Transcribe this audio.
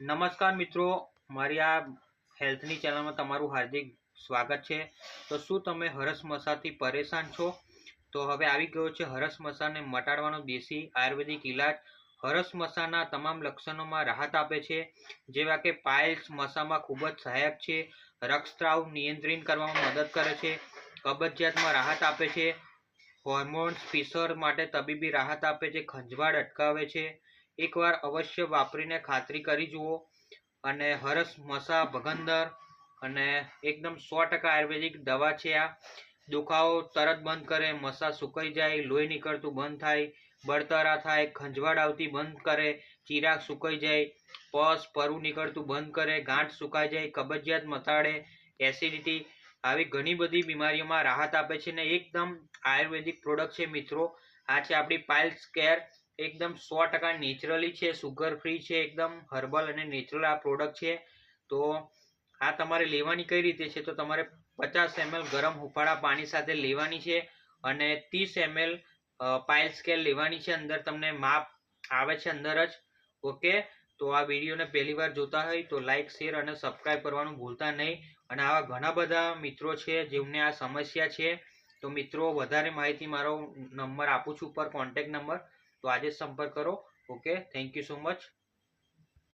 નમસ્કાર મિત્રો, મારી આ હેલ્થની ચેનલમાં તમારું હાર્દિક સ્વાગત છે. તો શું તમે હરસ મસાથી પરેશાન છો? તો હવે આવી ગયો છે હરસ મસાને મટાડવાનો દેશી આયુર્વેદિક ઇલાજ હરસ મસાના તમામ લક્ષણોમાં રાહત આપે છે, જેવા કે પાઇલ્સ મસામાં ખૂબ જ સહાયક છે, રક્તસ્રાવ નિયંત્રિત કરવામાં મદદ કરે છે, કબજિયાતમાં રાહત આપે છે, હોર્મોન્સ, ફિશર માટે તબીબી રાહત આપે છે, ખંજવાળ અટકાવે છે એકવાર અવશ્ય વાપરીને ખાતરી કરી જુઓ અને હરસ મસા, ભગંદર અને એકદમ સો ટકા આયુર્વેદિક દવા છે આ. દુખાવો તરત બંધ કરે, મસા સુકાઈ જાય, લોહી નીકળતું બંધ થાય, બળતરા થાય, ખંજવાળ આવતી બંધ કરે, ચિરાગ સુકાઈ જાય, પસ, પરુ નીકળતું બંધ કરે, ગાંઠ સુકાઈ જાય, કબજિયાત મથાડે એસિડિટી આવી ઘણી બધી બીમારીઓમાં રાહત આપે છે ને એકદમ આયુર્વેદિક પ્રોડક્ટ છે મિત્રો. આ છે આપણી પાઇલ્સ કેર એકદમ સો ટકા નેચરલી છે સુગર ફ્રી છે, એકદમ હર્બલ અને નેચરલ આ પ્રોડક્ટ છે. તો આ તમારે લેવાની કઈ રીતે છે? તો તમારે પચાસ એમએલ ગરમ હુફાળા પાણી સાથે લેવાની છે અને ત્રીસ એમએલ પાઇલ સ્કેલ લેવાની છે. અંદર તમને માપ આવે છે અંદર જ. ઓકે તો આ વિડીયોને પહેલી વાર જોતા હોય તો લાઇક શેર અને સબસ્ક્રાઈબ કરવાનું ભૂલતા નહીં. અને આવા ઘણા બધા મિત્રો છે જેમને આ સમસ્યા છે, તો મિત્રો, વધારે માહિતી મારો નંબર આપું છું, ઉપર કોન્ટેક્ટ નંબર તો આજે સંપર્ક કરો. Okay thank you so much